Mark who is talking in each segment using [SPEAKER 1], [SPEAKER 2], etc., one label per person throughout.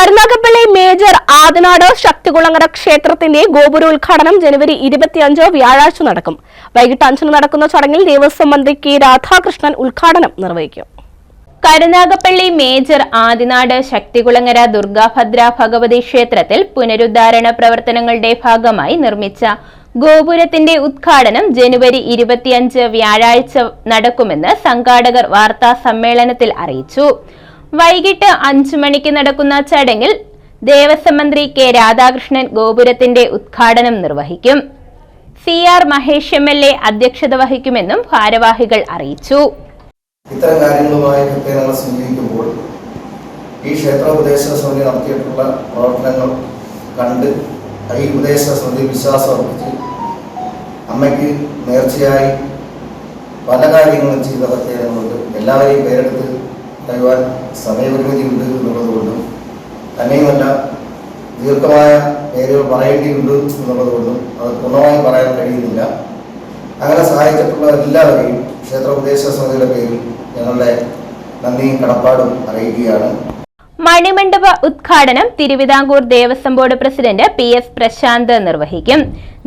[SPEAKER 1] Karunagappally major Adanad Sakthikulangara ക്ഷേത്രത്തിന്റെ ഗോപുരോദ്ഘാടനം ജനുവരി ഇരുപത്തിയഞ്ച് വ്യാഴാഴ്ച നടക്കും. വൈകിട്ട് അഞ്ചിന് നടക്കുന്ന ചടങ്ങിൽ ദേവസ്വം മന്ത്രി കെ രാധാകൃഷ്ണൻ ഉദ്ഘാടനം നിർവഹിക്കും.
[SPEAKER 2] കരുനാഗപ്പള്ളി മേജർ ആദിനാട് ശക്തികുളങ്ങര ദുർഗാഭദ്ര ഭഗവതി ക്ഷേത്രത്തിൽ പുനരുദ്ധാരണ പ്രവർത്തനങ്ങളുടെ ഭാഗമായി നിർമ്മിച്ച ഗോപുരത്തിന്റെ ഉദ്ഘാടനം ജനുവരി ഇരുപത്തിയഞ്ച് വ്യാഴാഴ്ച നടക്കുമെന്ന് സംഘാടകർ വാർത്താ സമ്മേളനത്തിൽ അറിയിച്ചു. വൈകിട്ട് അഞ്ചു മണിക്ക് നടക്കുന്ന ചടങ്ങിൽ ദേവസ്വം മന്ത്രി കെ രാധാകൃഷ്ണൻ ഗോപുരത്തിന്റെ ഉദ്ഘാടനം നിർവഹിക്കും. C R Mahesh M L A അധ്യക്ഷത വഹിക്കുമെന്നും ഭാരവാഹികൾ അറിയിച്ചു.
[SPEAKER 3] ഇത്തരം കാര്യങ്ങളുമായി പ്രത്യേകങ്ങൾ സ്വീകരിക്കുമ്പോൾ ഈ ക്ഷേത്ര ഉപദേശ സമിതി നടത്തിയിട്ടുള്ള പ്രവർത്തനങ്ങൾ കണ്ട് ഈ ഉപദേശ സമിതി വിശ്വാസം അർപ്പിച്ച് അമ്മയ്ക്ക് നേർച്ചയായി പല കാര്യങ്ങളും ചെയ്ത പ്രത്യേകങ്ങളുണ്ട് എല്ലാവരെയും പേരെടുത്ത് കഴിവാൻ സമയപരിമിതി ഉണ്ട് എന്നുള്ളതുകൊണ്ടും തന്നെയുമല്ല ദീർഘമായ പേരുകൾ പറയേണ്ടിയുണ്ട് എന്നുള്ളതുകൊണ്ടും അത് പൂർണമായി പറയാൻ കഴിയുന്നില്ല. അങ്ങനെ സഹായിച്ചിട്ടുള്ള എല്ലാവരെയും ക്ഷേത്ര ഉപദേശ സമിതിയുടെ പേരിൽ ഞങ്ങളുടെ നന്ദിയും കടപ്പാടും അറിയിക്കുകയാണ്.
[SPEAKER 2] മണിമണ്ഡപ ഉദ്ഘാടനം Travancore Devaswom board president P S Prashanth നിർവഹിക്കും.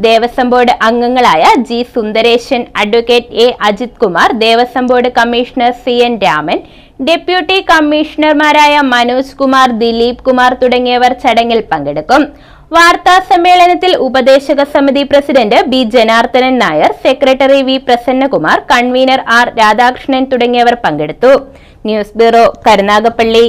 [SPEAKER 2] ദേവസ്വം ബോർഡ് അംഗങ്ങളായ G Sundaresan advocate A Ajith Kumar Devaswom board commissioner C N Raman deputy കമ്മീഷണർമാരായ മനോജ് കുമാർ ദിലീപ് കുമാർ തുടങ്ങിയവർ ചടങ്ങിൽ പങ്കെടുക്കും. വാർത്താ സമ്മേളനത്തിൽ ഉപദേശക സമിതി president B. Janardhanan Nair secretary V. Prasannakumar convener R. Radhakrishnan തുടങ്ങിയവർ പങ്കെടുത്തു. News bureau Karunagappally.